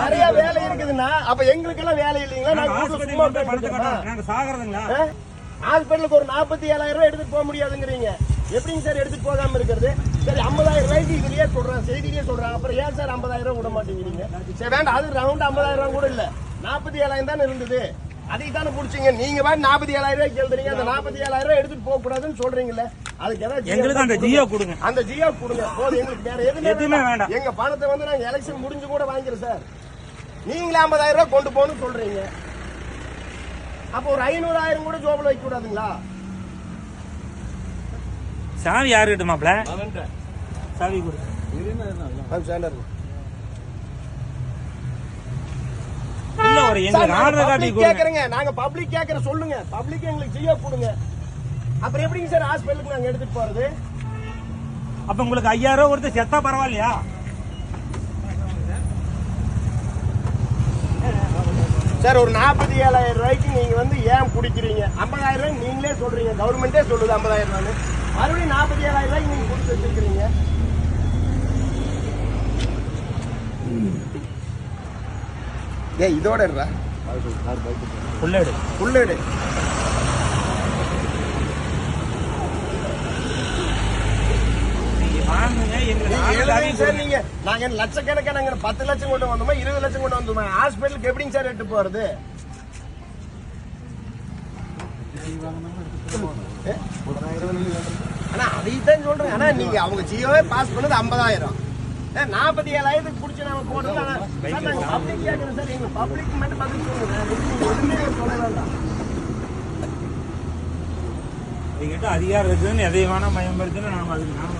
நிறைய வேலை இருக்குதுன்னா அப்ப எங்களுக்கு எல்லாம் வேலை இல்லைங்களா? நாங்க சாகுறதுங்களா? ஹாஸ்பிட்டலுக்கு ஒரு நாற்பத்தி ஏழாயிரம் ரூபாய் எடுத்துட்டு போக முடியாதுங்கிறீங்க. எப்படிங்க சார் எடுத்துட்டு போகாம இருக்கிறது? சரி ஐம்பதாயிரம் ரூபாய்க்கு இதுலயே சொல்றேன். செய்திலேயே சொல்றேன். அப்புறம் ஏன் சார் ஐம்பதாயிரம் ரூபாய் விட மாட்டேங்கிறீங்க? சரி வேண்டாம். அது ரவுண்ட் ஐம்பதாயிரம் ரூபாய் கூட இல்ல. நாற்பத்தி ஏழாயிரம் தானே இருந்தது. அதைக்கு தானே பிடிச்சிங்க. நீங்க பாட்டு நாற்பத்தி ஏழாயிரம் ரூபாய்க்கு எழுதுறீங்க அந்த நாற்பத்தி ஏழாயிரம் ரூபாய் எடுத்துட்டு போக கூடாதுன்னு சொல்றீங்கல்ல. அதுக்கு ஏதாவது எங்களுக்கு அந்த ஜியோ கொடுங்க. அந்த ஜியோ கொடுங்க. போதும். எங்களுக்கு வேற எதுவுமே எதுவுமே வேண்டாம். எங்க பணத்தை வந்து நாங்க எலெக்ஷன் முடிஞ்சு கூட வாங்கிக்கிறோம் சார். நீங்களே ஐம்பதாயிரம் ரூபாய் கொண்டு போகணும்னு சொல்றீங்க. அப்போ ஒரு ஐநூறாயிரம் கூட ஜோபில் வைக்க கூடாதுங்களா? சாவி யாருக்கிட்ட மாப்ள சாவி கொடு. இல்ல ஒரு எங்களுக்கு ஆர்டர் காப்பி கொடுங்க. கேக்குறேங்க. நாங்க பப்ளிக் கேக்குற சொல்லுங்க. பப்ளிக் எங்களுக்கு ஜியோ கொடுங்க. அப்புறம் எப்படிங்க சார் ஹாஸ்பிட்டலுக்கு நாங்க எடுத்துட்டு போறது? அப்ப உங்களுக்கு ஐயாயிரம் ரூபாய் கொடுத்து செத்தா பரவாயில்லையா? சார் ஒரு நாற்பத்தி ஏழாயிரம் ரூபாய்க்கு நீங்க வந்து ஏன் குடிக்கிறீங்க? ஐம்பதாயிரம் ரூபாய் நீங்களே சொல்றீங்க. கவர்மெண்டே சொல்லுது ஐம்பதாயிரம் ரூபாய் மறுபடியும் நாற்பத்தி ஏழாயிரம் ரூபாய்க்கு நீங்க கொடுத்து வச்சிருக்கீங்க ஏய் இதோட இருடா. புள்ளேடு புல்லடு நீங்க வாங்குங்க எங்களுக்கு ஆர்டர் காப்பி சார் நீங்க நாங்க என்ன லட்சக்கணக்கான நாங்க பத்து லட்சம் கொண்டு வந்தோமா இருபது லட்சம் கொண்டு வந்தோமா? ஹாஸ்பிட்டலுக்கு எப்படிங்க சார் எடுத்து போறது? ஆனா அதைத்தான் சொல்றேன். ஆனா நீங்க அவங்க ஜியோவே பாஸ் பண்ணது ஐம்பதாயிரம். நாற்பத்தி ஏழாயிரத்துக்கு பிடிச்சி நாம போடுறது ஆனா பப்ளிக் கேட்கறோம் சார். எங்க பப்ளிக் மட்டும் பதில் சொல்லுங்க. எங்கிட்ட அதிகாரம் இருக்குதுன்னு எதை வேணா பயன்படுத்தினா நாம அதுக்கு நாம.